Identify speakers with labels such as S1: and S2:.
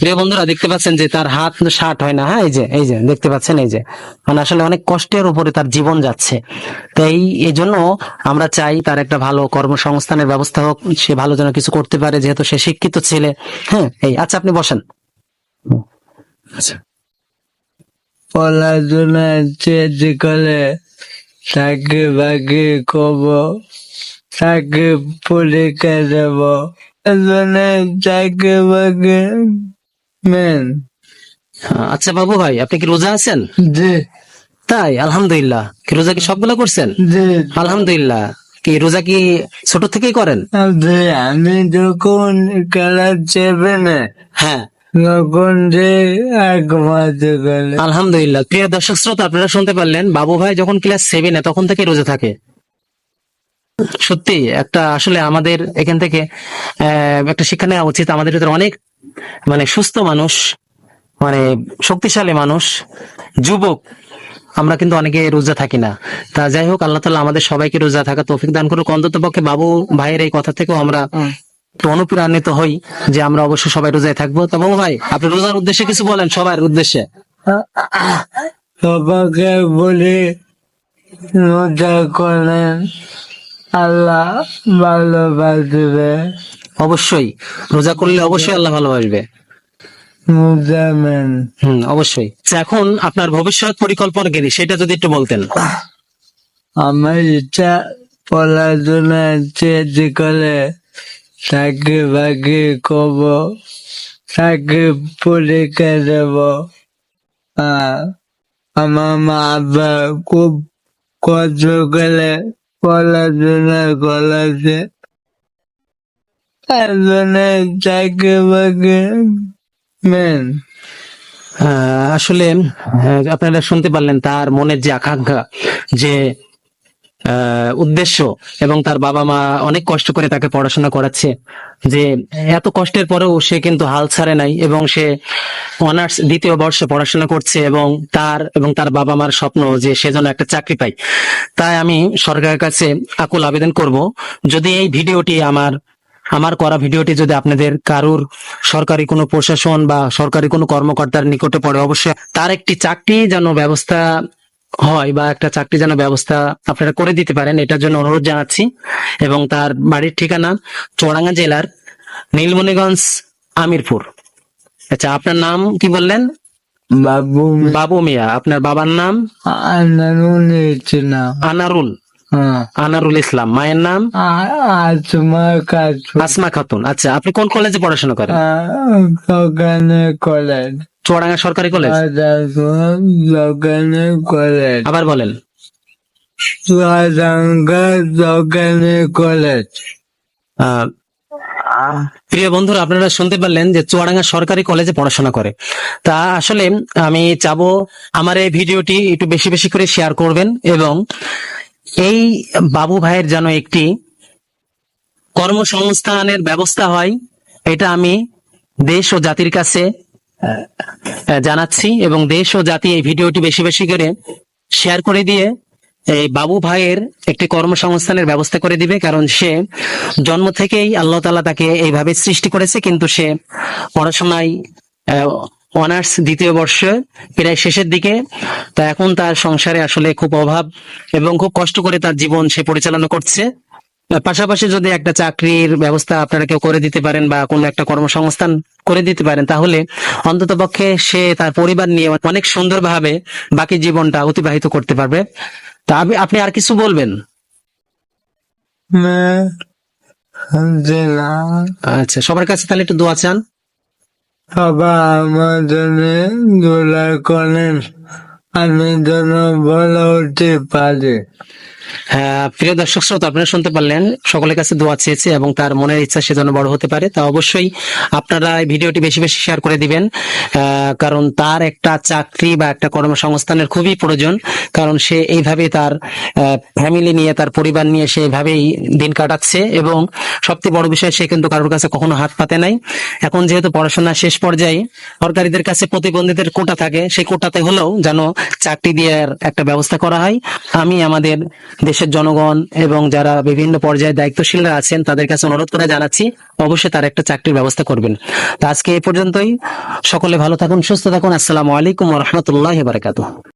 S1: প্রিয় বন্ধুরা, দেখতে পাচ্ছেন যে তার হাত শার্ট হয় না হ্যাঁ এই যে এই যে, দেখতে পাচ্ছেন, এই যে। মানে আসলে অনেক কষ্টের উপরে তার জীবন যাচ্ছে। তো এই এই জন্য আমরা চাই তার একটা ভালো কর্মসংস্থানের ব্যবস্থা হোক, সে ভালো যেন কিছু করতে পারে, যেহেতু সে শিক্ষিত ছেলে। হ্যাঁ এই আচ্ছা আপনি বসেন।
S2: পড়াশোনা চেঞ্জ করে চাকরি বাকরি করব, চাকরি পরীক্ষা দেব। চাকরি বাকরি মেন
S1: আচ্ছা বাবু ভাই আপনি কি রোজা আছেন?
S2: জি।
S1: তাই আলহামদুলিল্লাহ। কি রোজা কি সবগুলো করছেন?
S2: জি।
S1: আলহামদুলিল্লাহ। কি রোজা কি ছোট থেকেই করেন?
S2: আমি যখন ক্লাস সেভেনে
S1: হ্যাঁ। আলহামদুলিল্লাহ। প্রিয় দর্শক শ্রোতা আপনারা শুনতে পারলেন বাবু ভাই যখন ক্লাস সেভেনে তখন থেকে রোজা থাকে। সত্যি একটা আসলে আমাদের এখান থেকে আহ, একটা শিক্ষা নেওয়া উচিত। আমাদের ভিতরে অনেক মানে সুস্থ মানুষ মানে শক্তিশালী মানুষ যুবক আমরা কিন্তু অনেকে রোজা থাকি না। তা যাই হোক আল্লাহ তালা আমাদের সবাইকে রোজা থাকা তৌফিক দান করুক। অন্তত পক্ষে বাবু ভাইয়ের এই কথা থেকেও আমরা অনুপ্রাণিত হই যে আমরা অবশ্যই সবাই রোজায় থাকব। তো বাবু ভাই আপনি রোজার উদ্দেশ্যে কিছু বলেন সবার উদ্দেশ্যে।
S2: সবাইকে বলি রোজা করেন আল্লাহ ভালোবাসবে।
S1: অবশ্যই। রোজা করলে অবশ্যই আল্লাহ ভালোবাসবে। হুম অবশ্যই। এখন আপনার ভবিষ্যৎ পরিকল্পনা কি? সেটা যদি একটু বলতেন।
S2: আমার ইচ্ছা পড়াশোনা চেঞ্জ করে চাকরি বাকরি করব চাকরি পরীক্ষা দেব। আমার মা বাবা খুব কষ্ট করে পড়াশোনা করেছে।
S1: আসলে আপনারা শুনতে পারলেন তার মনের যে আকাঙ্ক্ষা, যে উদ্দেশ্য এবং তার বাবা মা অনেক কষ্ট করে তাকে পড়াশোনা করাচ্ছে, যে এত কষ্টের পরেও সে কিন্তু হাল ছাড়ে নাই এবং সে অনার্স দ্বিতীয় বর্ষে পড়াশোনা করছে এবং তার এবং তার বাবা মার স্বপ্ন যে সে যেন একটা চাকরি পায়। তাই আমি সরকারের কাছে আকুল আবেদন করব, যদি এই ভিডিওটি আমার আমার করা ভিডিওটি যদি আপনাদের কারুর সরকারি কোনো প্রশাসন বা সরকারি কোনো কর্মকর্তার নিকটে পড়ে অবশ্যই তার একটি চাকরি যেন ব্যবস্থা হয় বা একটা চাকরি যেন ব্যবস্থা আপনারা করে দিতে পারেন এটার জন্য অনুরোধ জানাচ্ছি। এবং তার বাড়ির ঠিকানা চুয়াডাঙ্গা জেলার নীলমণিগঞ্জ আমিরপুর। আচ্ছা আপনার নাম কি বললেন?
S2: বাবু
S1: বাবু মিয়া। আপনার বাবার নাম? আনারুল
S2: আনারুল।
S1: আনারুল ইসলাম মায়ের নাম? আসমা খাতুন আচ্ছা আপনি কোন কলেজে পড়াশোনা করেন?
S2: কলেজ
S1: চুয়াডাঙ্গা সরকারি কলেজ
S2: কলেজ
S1: আবার বলেন।
S2: চুয়াডাঙ্গা দোকানে কলেজ
S1: আহ, প্রিয় বন্ধুরা আপনারা শুনতে পারলেন যে চুয়াডাঙ্গা সরকারি কলেজে পড়াশোনা করে। তা আসলে আমি চাবো আমার এই ভিডিওটি একটু বেশি বেশি করে শেয়ার করবেন এবং এই বাবু ভাইয়ের যেন একটি কর্মসংস্থানের ব্যবস্থা হয়, এটা আমি দেশ ও জাতির কাছে জানাচ্ছি এবং দেশ ও জাতি এই ভিডিওটি বেশি বেশি করে শেয়ার করে দিয়ে এই বাবু ভাইয়ের একটি কর্মসংস্থানের ব্যবস্থা করে দিবে, কারণ সে জন্ম থেকেই আল্লাহ তালা তাকে এইভাবে সৃষ্টি করেছে, কিন্তু সে পড়াশোনায় অনার্স দ্বিতীয় বর্ষে প্রায় শেষের দিকে। তা এখন তার সংসারে আসলে খুব অভাব এবং খুব কষ্ট করে তার জীবন সে পরিচালনা করছে। পাশাপাশি যদি একটা চাকরির ব্যবস্থা আপনারা কেউ করে দিতে পারেন বা কোনো একটা কর্মসংস্থান করে দিতে পারেন তাহলে অন্তত পক্ষে সে তার পরিবার নিয়ে অনেক সুন্দরভাবে বাকি জীবনটা অতিবাহিত করতে পারবে। তা আপনি- আর কিছু বলবেন? আচ্ছা সবার কাছে তাহলে একটু দোয়া চান।
S2: সবাই আমার জন্য দোলা করেন। পারি।
S1: হ্যাঁ প্রিয় দর্শক শ্রোতা, আপনারা শুনতে পারলেন, সকলের কাছে দোয়া চেয়েছে এবং তার মনের ইচ্ছা সে যেন বড় হতে পারে। তা অবশ্যই আপনারা ভিডিওটি বেশি বেশি শেয়ার করে দিবেন কারণ তার একটা চাকরি বা একটা কর্মসংস্থানের খুবই প্রয়োজন, কারণ সে এইভাবে তার ফ্যামিলি নিয়ে, তার পরিবার নিয়ে সে এইভাবেই দিন কাটাচ্ছে এবং সবচেয়ে বড় বিষয়, সে কিন্তু কারোর কাছে কখনো হাত পাতে নাই। এখন যেহেতু পড়াশোনা শেষ পর্যায়ে, সরকারিদের কাছে প্রতিবন্ধীদের কোটা থাকে, সেই কোটাতে হলেও যেন চাকরি দেওয়ার একটা ব্যবস্থা করা হয়। আমি আমাদের দেশের জনগণ এবং যারা বিভিন্ন পর্যায়ে দায়িত্বশীলরা আছেন, তাদের কাছে অনুরোধ করে জানাচ্ছি, অবশ্যই তার একটা চাকরির ব্যবস্থা করবেন। তো আজকে এ পর্যন্তই। সকলে ভালো থাকুন, সুস্থ থাকুন। আসসালামু আলাইকুম রহমতুল্লাহ বারাকাতুহ।